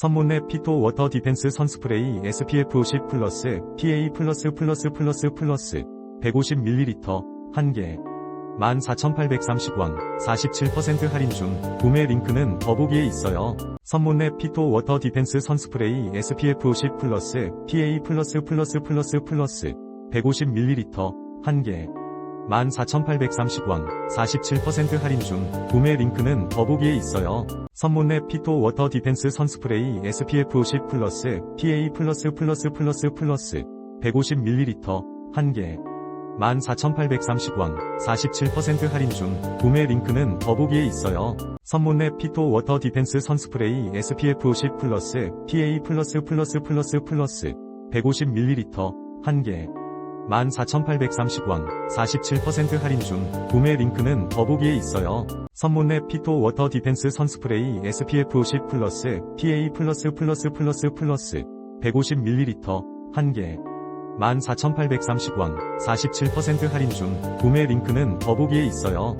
선문내 피토 워터 디펜스 선스프레이 SPF 50 플러스 PA 플러스 플러스 플러스 플러스 150ml 1개 14,830원 47% 할인 중 구매 링크는 더보기에 있어요. 선문내 피토 워터 디펜스 선스프레이 SPF 50 플러스 PA 플러스 플러스 플러스 플러스 150ml 1개 14,830원 47% 할인 중 구매 링크는 더보기에 있어요. 선문내 피토 워터 디펜스 선스프레이 SPF 50 플러스 PA 플러스 플러스 플러스 플러스 150ml 1개 14,830원 47% 할인 중 구매 링크는 더보기에 있어요. 선문내 피토 워터 디펜스 선스프레이 SPF 50 플러스 PA 플러스 플러스 플러스 플러스 150ml 1개 14,830원 47% 할인 중 구매 링크는 더보기에 있어요. 선문내 피토 워터 디펜스 선스프레이 SPF 50 플러스 PA 플러스 플러스 플러스 플러스 150ml 1개 14,830원 47% 할인 중 구매 링크는 더보기에 있어요.